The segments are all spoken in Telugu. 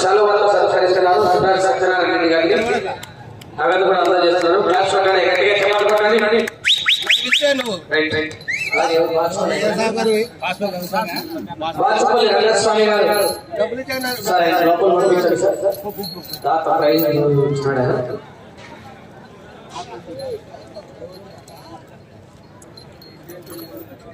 సెలవులతో సత్కరిస్తున్నారు సుధాకర్ సత్యనారాయణ రెడ్డి గారికి నగదు కూడా అందజేస్తున్నారు క్లాస్ పక్కన గట్టిగా చెప్పాలి రండి రైట్ రైట్ అలాగే వాచుపల్లి రంగస్వామి గారు సార్ ఆయన లోపల పంపించండి సార్ తాత ప్రైజ్ ఇస్తున్నాడు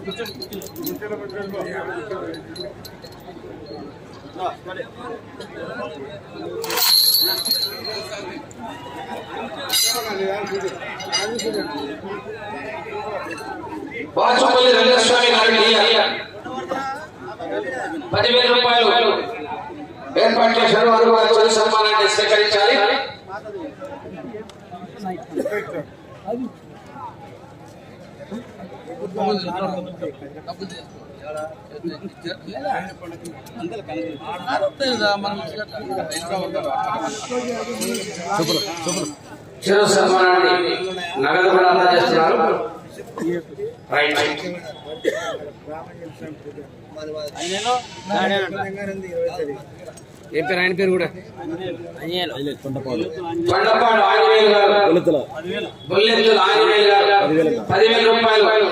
ఆయన. వాచుపల్లి రంగస్వామి గారికి పదివేల రూపాయలు ఏర్పాటు చేశారు వారు వారి తొలి సన్మానాన్ని స్వీకరించాలి చిరు సన్మానాన్ని నగదు కూడా అందజేస్తున్నారు రైట్ ఏం పేరు? ఆయన పేరు కూడా? కొండపాడు ఆంజనేయులు గారు. బొల్లెత్తుల ఆంజనేయులు గారు. పదివేల రూపాయలు.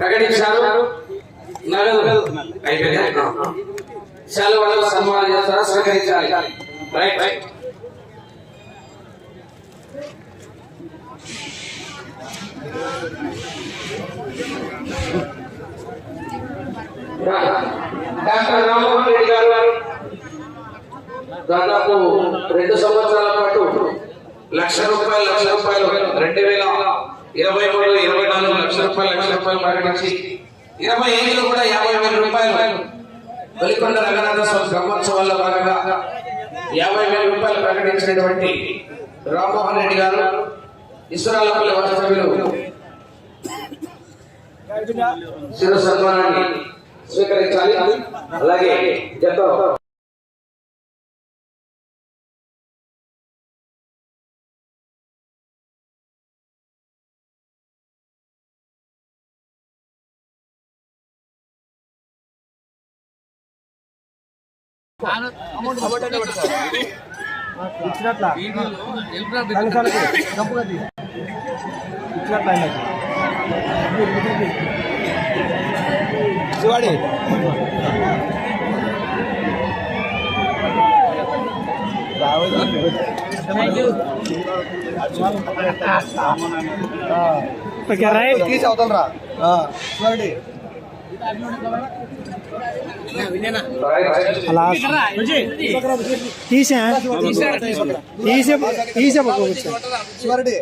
ప్రకటించారు. నగదు. సన్మానం చేస్తారా స్వీకరించాలి right right. Doctor Rammohan Reddy garu దాదాపు రెండు సంవత్సరాల పాటు లక్ష రూపాయలు లక్ష రూపాయలు రెండు వేల ఇరవై మూడు ఇరవై నాలుగు లక్ష రూపాయలు లక్ష రూపాయలు ప్రకటించి ఇరవై ఐదులో కూడా యాభై వేల రూపాయలు. వెలికొండ రంగనాథ స్వామి బ్రహ్మోత్సవాల్లో భాగంగా యాభై వేల రూపాయలు ప్రకటించినటువంటి రామ్మోహన్ రెడ్డి గారు ఇసురాలపల్లి వాస్తవ్యులు శిర సన్మానాన్ని స్వీకరించాలి. అలాగే జత శివాడి రైట్. తీసి అవతల రా శివాడి తీసా తీసే తీసే శివారెడ్డి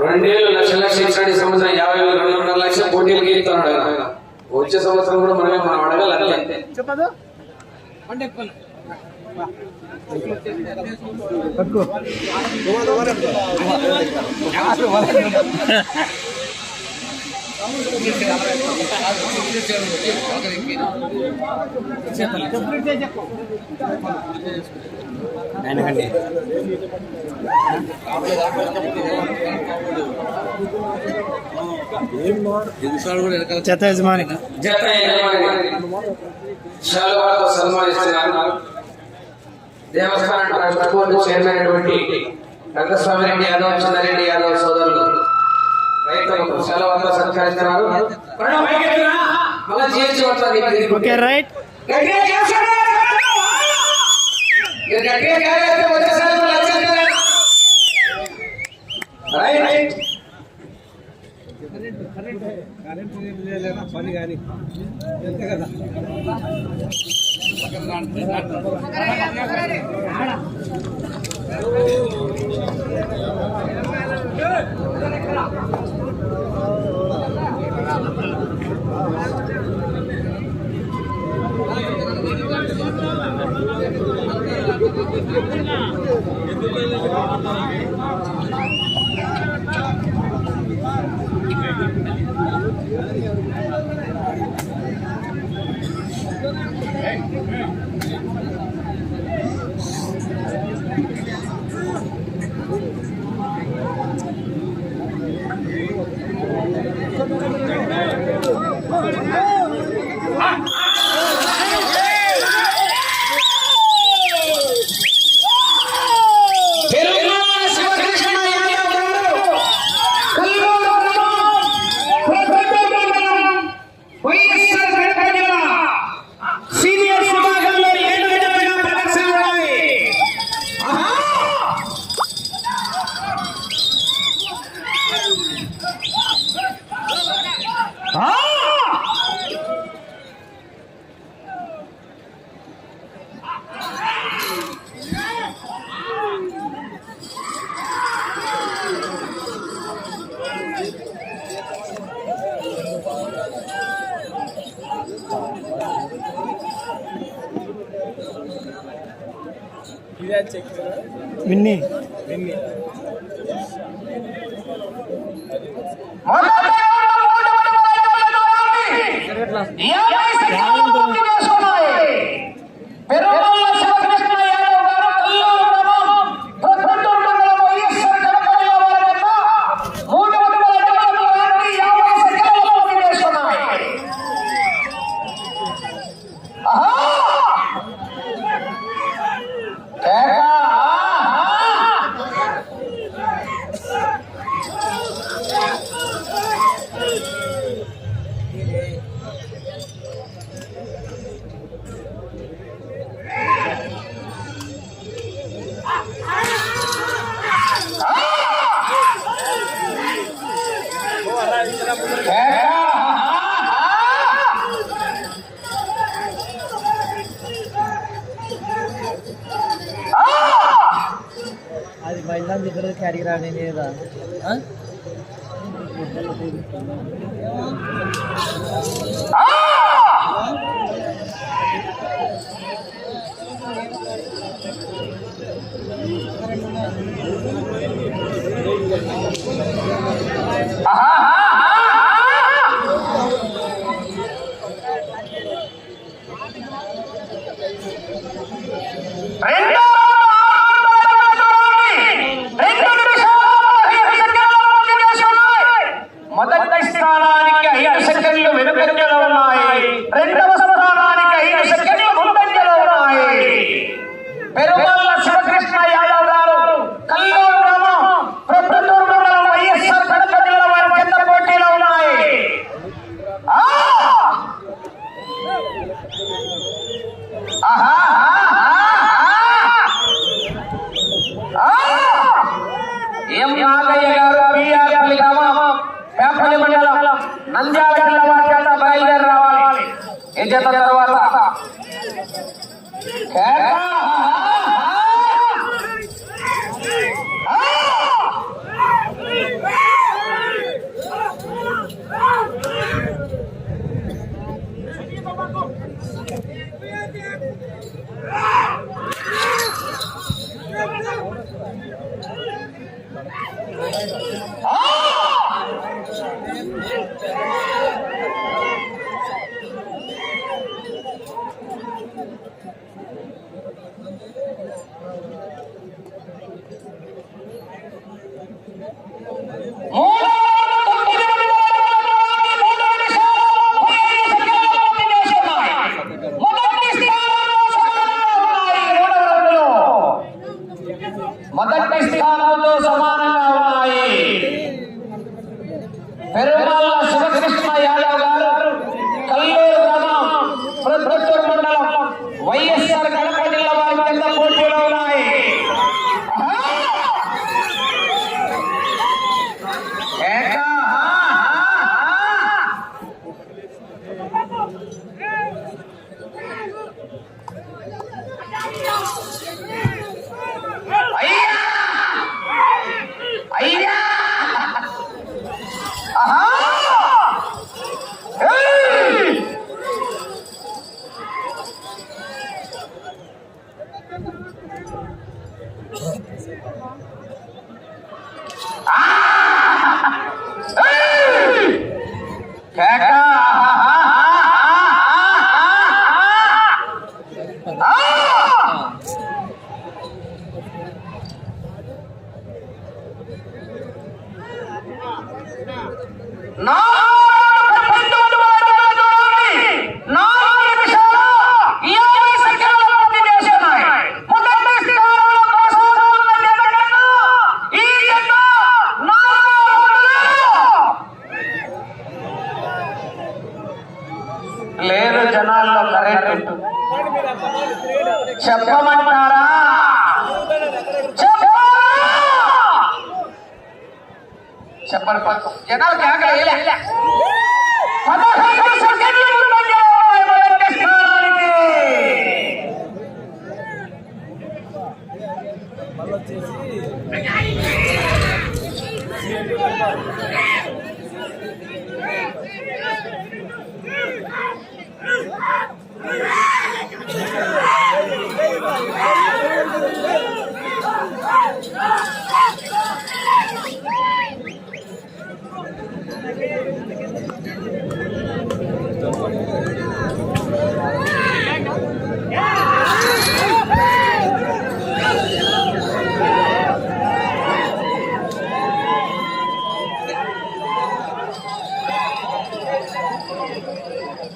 రెండేళ్ళు లక్ష లక్ష ఇచ్చాడు ఈ సంవత్సరం యాభై వేల రెండున్నర లక్షల పోటీలకి ఇస్తున్నాడు వచ్చే సంవత్సరం కూడా మనమే మనం అడగాలి అంతే చెప్పదు పట్టుకో ఆయనకండి చెత్త యజమాని. జత యజమాని. సన్మానిస్తున్నారు దేవస్థానం ట్రస్ట్ బోర్డు చైర్మన్ అయినటువంటి రంగస్వామి రెడ్డి యాదవ్ చంద్రెడ్డి యాదవ్ సోదరులు రైతులకు సెలవుతో సత్కరిస్తున్నారు ప్రణవ్ పైకెత్తురా. మళ్ళా పడుతుంది ఓకే రైట్ గట్టిగా చేస్తాడు. మీరు గట్టిగా చేస్తే వచ్చేసారి మళ్ళీ వచ్చేస్తారా? రైట్ రైట్ పని కానీ అంతే కదా ఎందుకు ఈ 失礼します。ಚಪ್ಪಲ್ ಪತ್ತು ಜನ ಕೇಳಲ್ಲ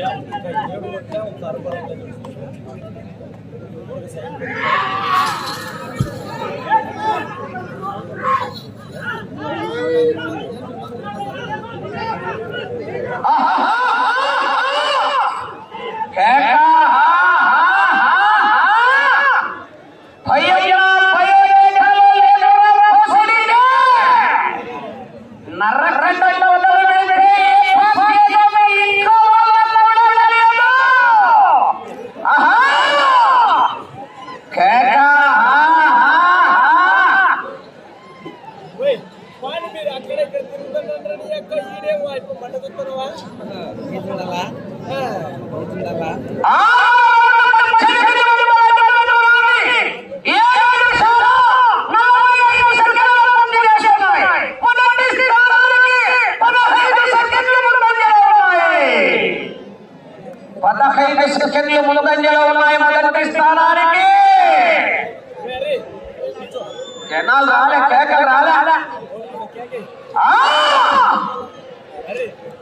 Ah, ah.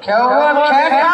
Kill one, kick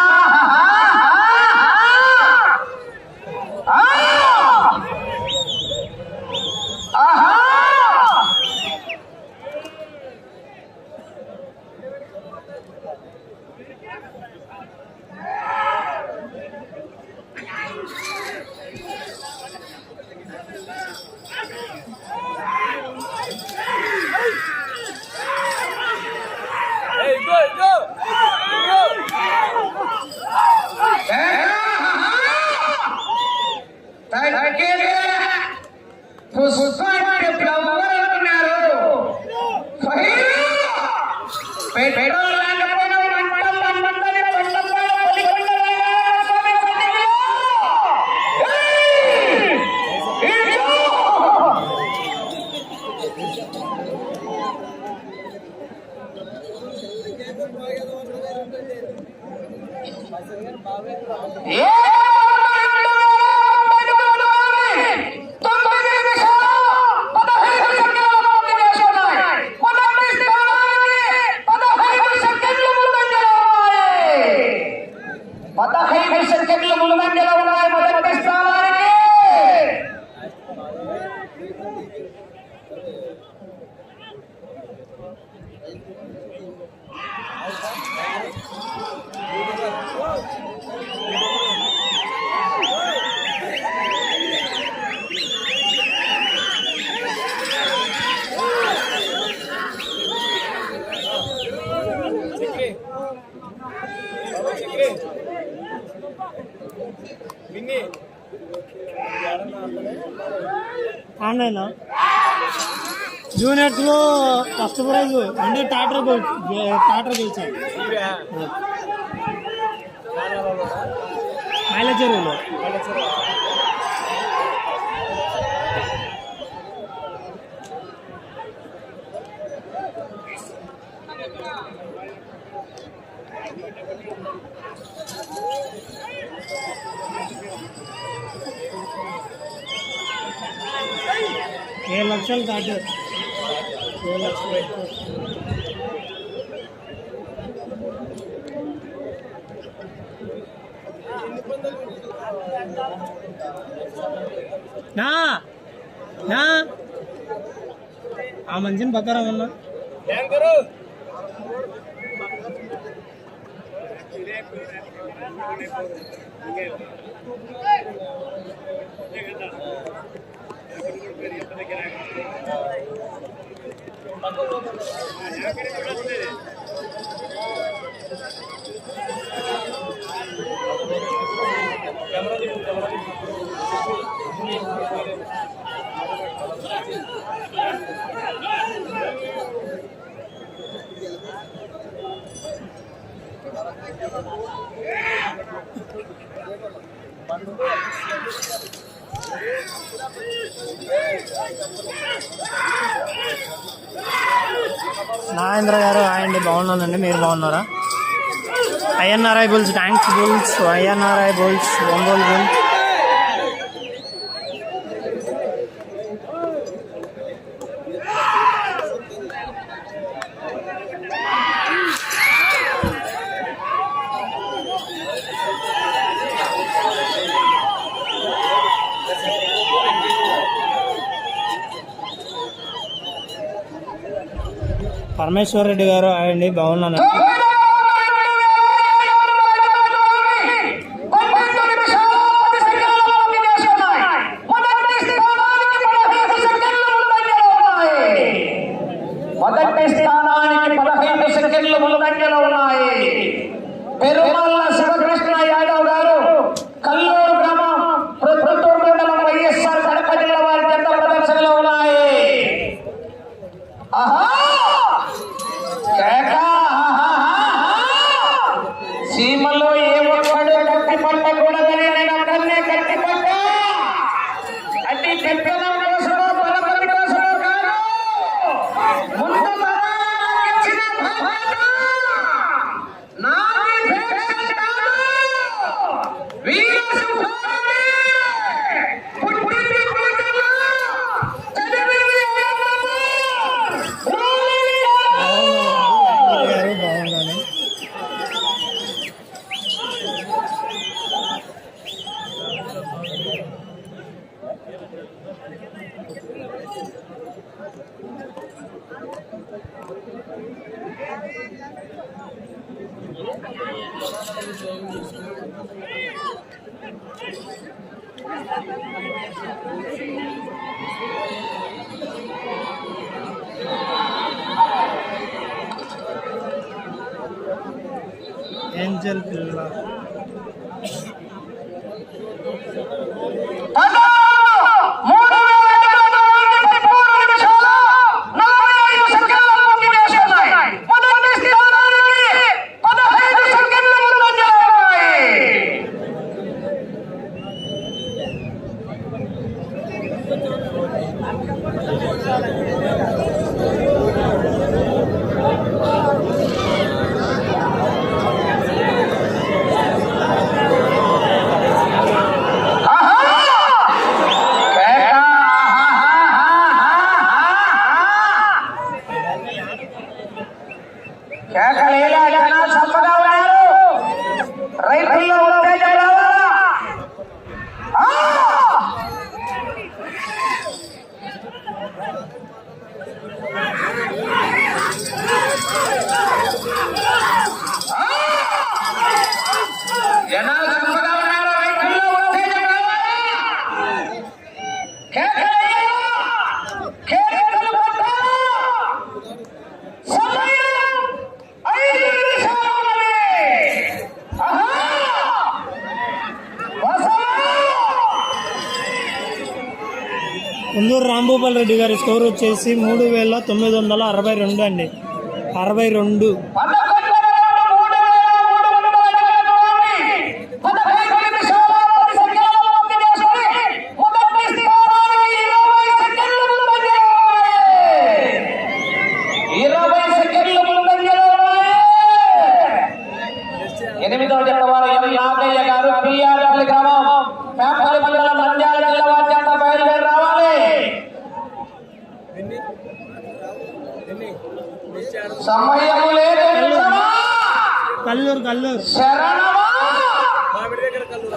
టాటర్ గెలిచారు మైలచెరువులో ఏడు లక్షలు దాటారు ఏడు లక్షలు నా నా ఆ మంచిని పక్కన ఉన్నా కెమెరా కెమెరా నాగేంద్ర గారు అండి. బాగున్నానండి మీరు బాగున్నారా? INRI bulls tanks bulls INRI bulls Ongole bulls. Parameshwar Reddy గారు అండి బాగున్నాను. We వారి స్కోర్ వచ్చేసి మూడు వేల తొమ్మిది వందల అరవై రెండు అండి. అరవై రెండు. ఎనిమిదో జట్ల వారు యాభై గారు పిఆర్ గ్రామం సమయము లేదు కల్లూరు. కల్లూరు శరణమా?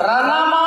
రణమా?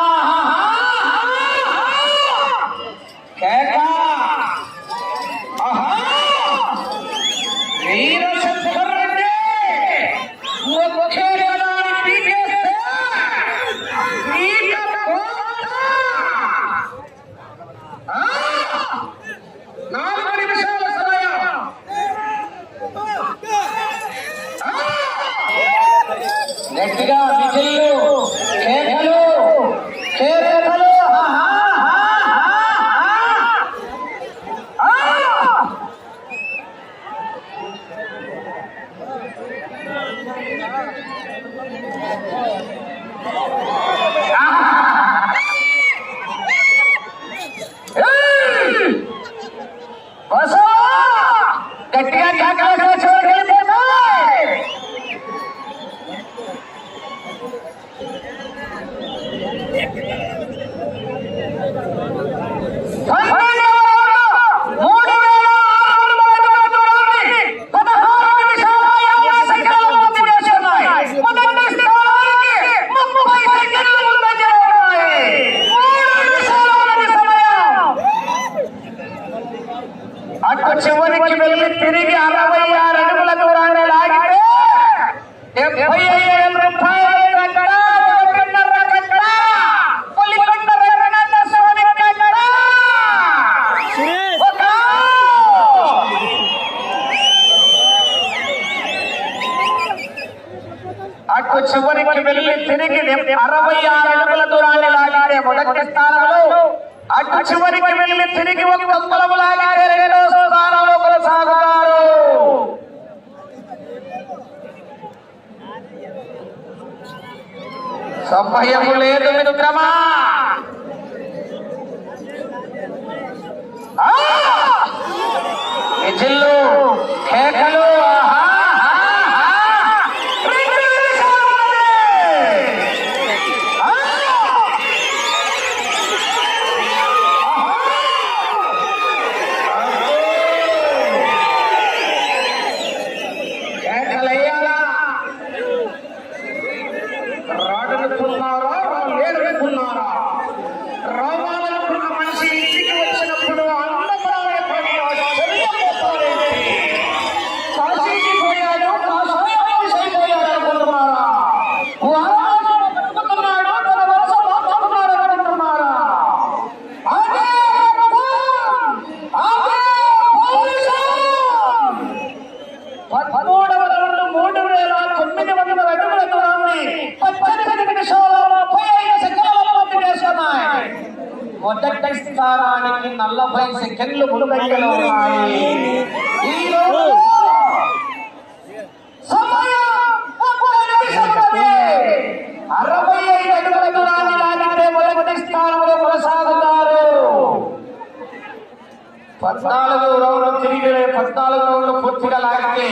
పద్నాలుగు రౌండ్లు తిరిగి పద్నాలుగు రౌండ్లు పూర్తిగా లాగితే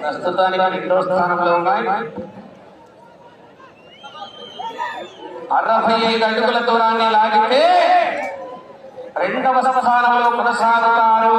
ప్రస్తుతానికి రెండో స్థానంలో ఉన్నాయి. అరవై ఐదు అడుగుల దూరాన్ని లాగితే రెండవ స్థానంలో కొనసాగుతారు.